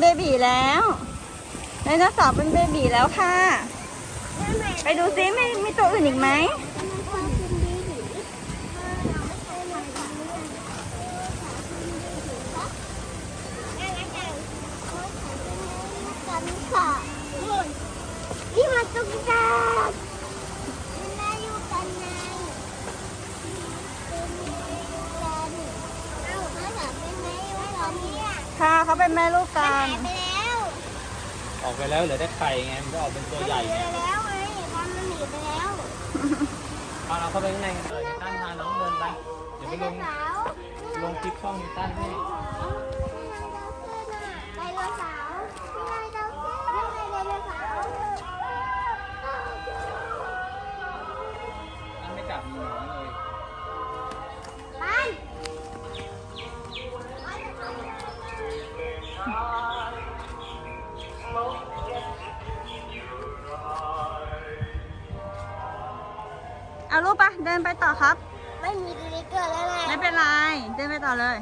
เป็นเบบีแล้วไดโนเสาร์เป็นเบบีแล้วค่ะ ไปดูซิมีมีตัวอื่นอีกไหมนี่มาตุ๊กตา เขาเป็นแม่ลูกมันกัหานยไปแล้วออกไปแล้วเหลือแต่ไข่ไงมันก็ออกเป็นตัวใหญ่มันไงหนีไปแล้วไงตอนมันหนีไปแล้วเอาเราเข้าไปข้างในกันเลยตั้นพาน้องเดินไปเดี๋ยวไปไดลโนงเสาร์ลงคลิปช่องตั้นให้ได เอาลูกปะเดินไปต่อครับ ไม่มีสติ๊กเกอร์แล้วแหละไม่เป็นไร เดินไปต่อเลย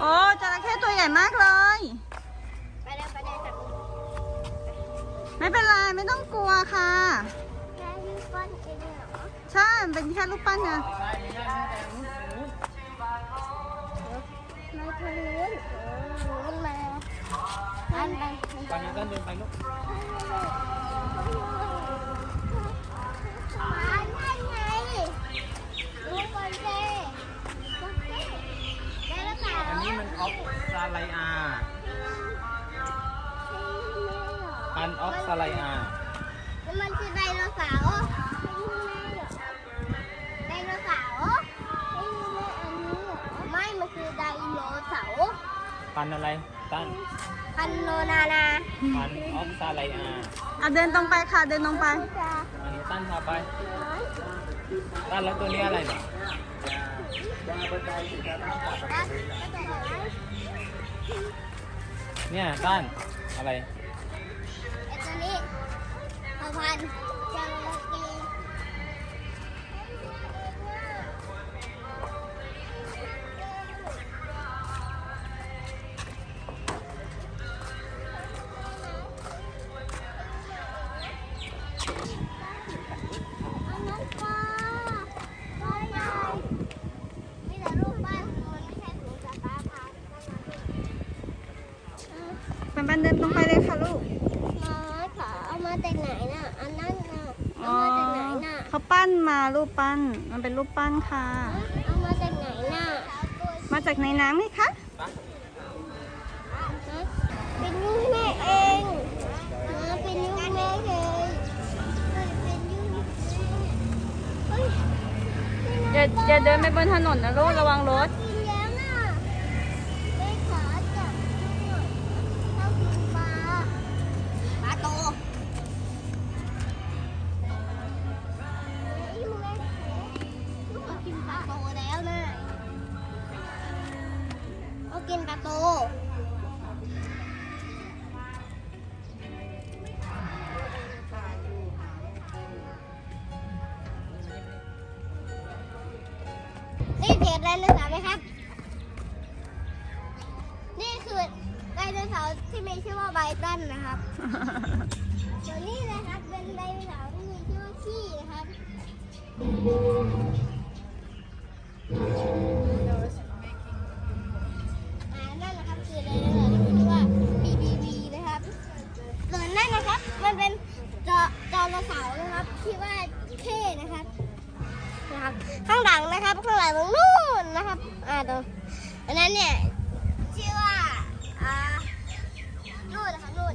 โอ้จระเข้ตัวใหญ่มากเลย ไปเลยไปเลยจับไม่เป็นไรไม่ต้องกลัวค่ะ แค่ยืดก้อนเองเหรอ ใช่มันเป็นแค่ลูกปั้นไงได้ไม่ได้ไม่ได้ ทางนู้นนู้นมาอันไปตอนนี้ตั้นเดินไปลูกอันนั่นไงดูก่อนเจได้แล้วเปล่าอันนี้มันออฟซาไลอาพันออฟซาไลอาแล้วมันคือไดโน พันอะไรตั้นพันโนนานาพันออฟซาไลอาเอาเดินตรงไปค่ะ เดินตรงไป อันนี้ตั้นพาไปตั้นแล้วตัวนี้อะไรเนี่ยเนี่ยตั้นอะไรไอ้ตัวนี้พอพัน ปั้นมารูปปั้น มันเป็นรูปปั้นค่ะ เอามาจากไหนน่ะมาจากในน้ำไหมคะเป็นยุ่งแม่เองนะเป็นยุ่งแม่เองเป็นยุ่งเฮ้ยอย่าอย่าเดินไปบนถนนนะลูกระวังรถ ดโนเสาร์ไหมครับ นี่คือไดโนเสาร์ที่มีชื่อว่าไบตันนะครับส่วนนี้นะครับเป็นไดโนเสาร์ที่มีชื่อว่าขี้นะครับอ่านั่นนะครับคือไดโนเสาร์ที่มีชื่อว่า BBB นะครับส่วนนั่นนะครับมันเป็นจอจอโนเสาร์นะครับที่ว่าเท่นะครับ นะครับ ข้างหลังนะครับข้างหลังตรงนู่นนะครับ อ่าตรงอันนั้นเนี่ยชื่อว่าอ่านู่นนะครับนู่น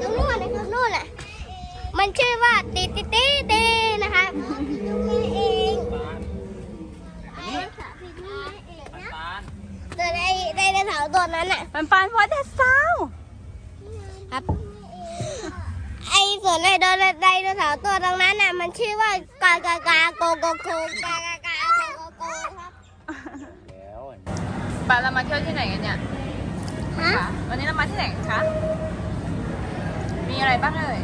ตรงนู่นนะครับนู่นอะมันชื่อว่าตีตีตีตีนะครับนี่เองตาลไอ้สาธิตนี่เองนะตาลตัวไดไดโนเสาร์ตัวนั้นอะปันปันวัดเดซาวครับไอ สวนไดโนไดโนเสาร์ตัวตรงนั้นน่ะมันชื่อว่ากากากาโกโกโกกากากาโกโกโกครับแล้วปาเรามาเที่ยวที่ไหนกันเนี่ยฮะคะวันนี้เรามาที่ไหนคะมีอะไรบ้างเอ่ย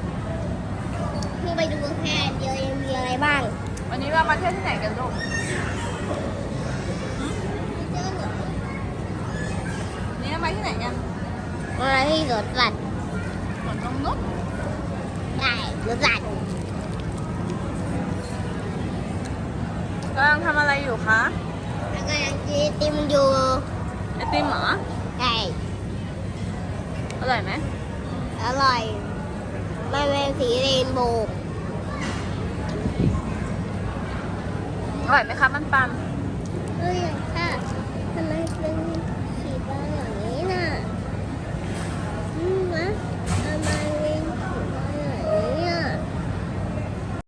มพิ่งไปดูแค่เดียวเองมีอะไรบ้าง วันนี้เรามาเที่ยวที่ไหนกันลูกเนูวันนี้เรามาที่ไหนกันมาที่สวนสัตว์สวนนงนุช ใช่สวนสัตว์กำลังทำอะไรอยู่คะแล้วก็ยังกินติมอยู่ไอติมเหรอใช่อร่อยไหมอร่อยมันเป็นสีเรนโบว์อร่อยไหมคะมันปันอ